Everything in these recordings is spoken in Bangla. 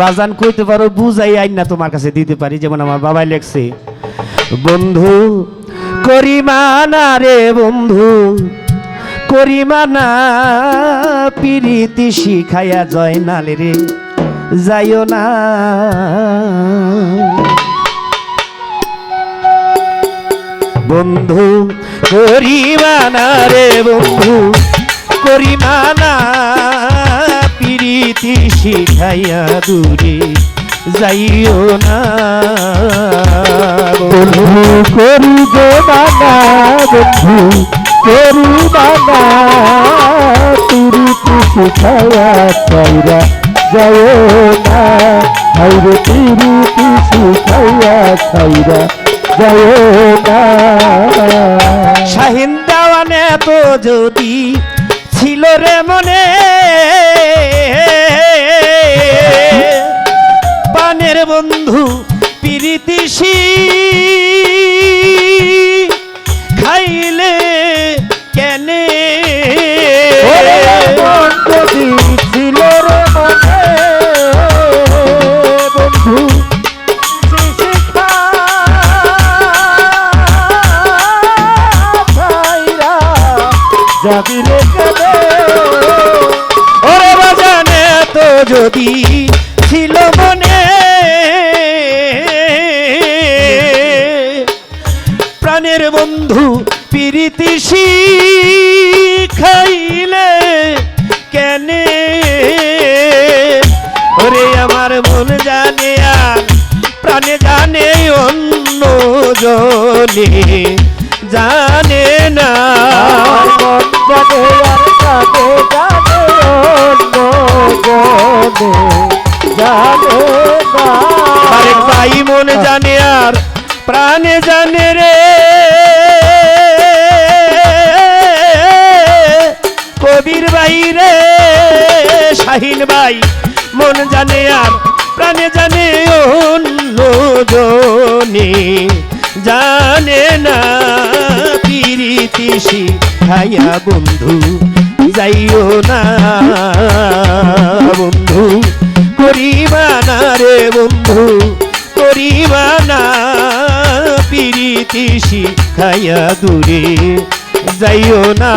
বাজান কইতে পারো, বুঝাই আইন না তোমার কাছে দিতে পারি, যেমন আমার বাবাই লেখছে, বন্ধু করিমানা রে বন্ধু করিমানা পিরিতি শিখাইয়া জয় নালে রে, যাইও না। বন্ধু করিমানা রে বন্ধু করিমানা শিখাইয়া দূরে যাইও না। বন্ধু করি যে বানা বন্ধু করি বানা তিরিতি শিখায়া চাইরা যায় না? হাইরে তিরিতি শিখাইয়া চাইরা না? শাহিন দেওয়ানে তো যদি ছিল রে মনে পানের বন্ধু পিরিতিসি খাইলে কেনে? ছিল রে বন্ধু যাবি রে ওরে বাজানে তো যদি প্রাণের বন্ধু পিরিতিসি খাইলে কেনে? ওরে আমার মন জানে আর প্রাণে জানে অন্য জনে জানে না। জানে আর কানে জানে অন্য জনে জানে না। আরেক ভাই মন জানে শাহিন ভাই, মন জানে আর প্রাণে জানে অন্য জনে। না পিরিতিসি খাইয়া বন্ধু, যাইও না বন্ধু। করিবা না রে বন্ধু, করিবা না পিরিতি শিখাইয়া দূরে। যাইও না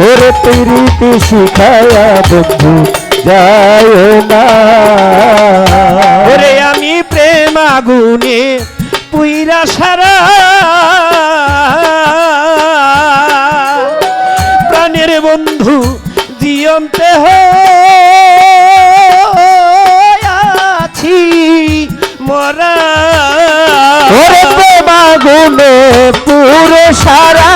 ওরে পিরিতি শিখাইয়া বন্ধু যায় না। ওরে আমি প্রেম আগুনে পুইরা সারা। প্রাণের বন্ধু জিয়ন্তে আছি মরা। ওরে প্রেমাগুনে পুরে সারা।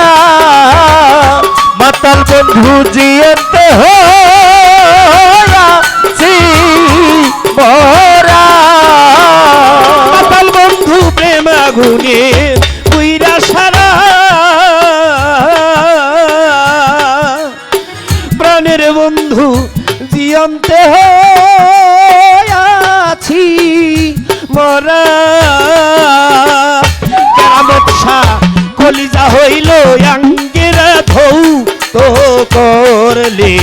করলে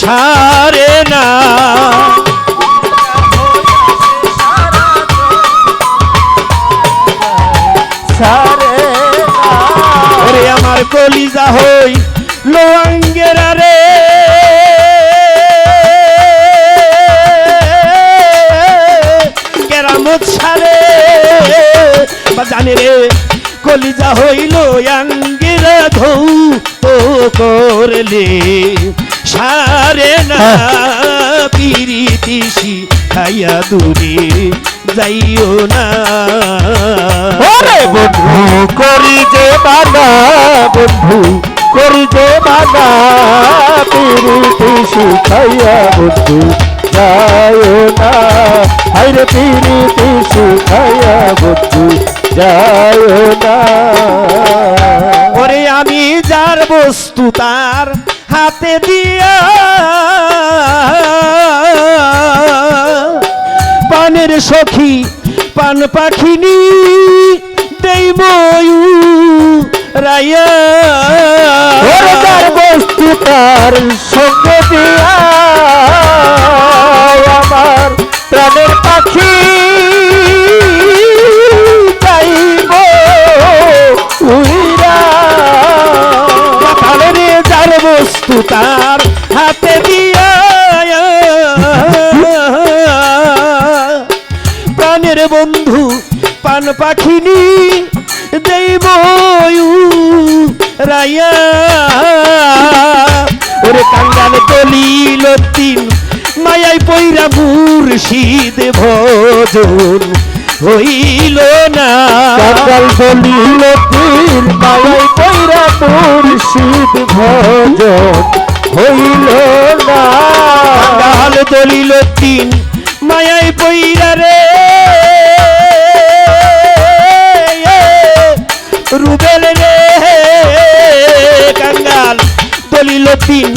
সারে না। ওরে আমার কলিজা হই লোয়াঙ্গেরা রে। কেরামত বা জানে রে, কলিজা হইল আঙ্গেরা ধৌ। করলে। সারে না পিরিতিসি খাইয়া দূরে যাইও না। ওরে বন্ধু করি যে বানা বন্ধু করি যে বানা পিরিতি শিখাইয়া বন্ধু যায় না। হাইরে পিরিতি শিখাইয়া বন্ধু যায় না। যার বস্তু তার হাতে দিয়া। পানের সখী পান পাখিনি দেই বস্তু তার তার হাতে দিয়া প্রাণের বন্ধু পান পাখিনি দেব রায়া। ওরে কাঙ্গাল দলিল তিন মায়াই পৈরা মুর্শিদ ভজন হইল না। কাকাল বলিল তীর মায়াই কইরা মুর্শিদ ভজন হইল না। কাল দলিল তিন মায়াই পইরা রে। রুবেল রে, কাঙ্গাল দলিল তিন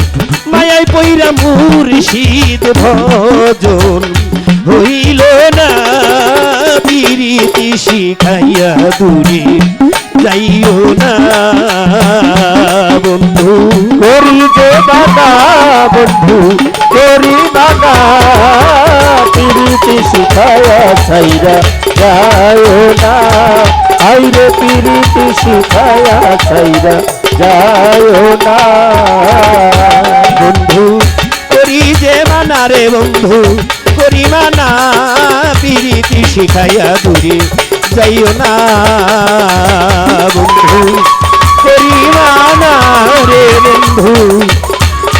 মায়াই পইরা মুর্শিদ ভজন হইল না। পিরিতি শিখাইয়া দূরে যাইও না, বন্ধু। করি যে বাবা বন্ধু, করি বাবা পিরিতি শিখায়া সাইরা যায় না। আইরে পিরিতি শিখায়া সাইরা যায় না। বন্ধু, করি যে মানা রে বন্ধু, করি মানা। পিরিতি শিখাইয়া দূরে যাইও না বন্ধু। করিমা না রে বন্ধু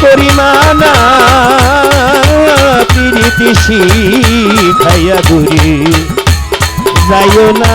করিমা না প্রীতি শিখাইয়া ঘুরে যাইও না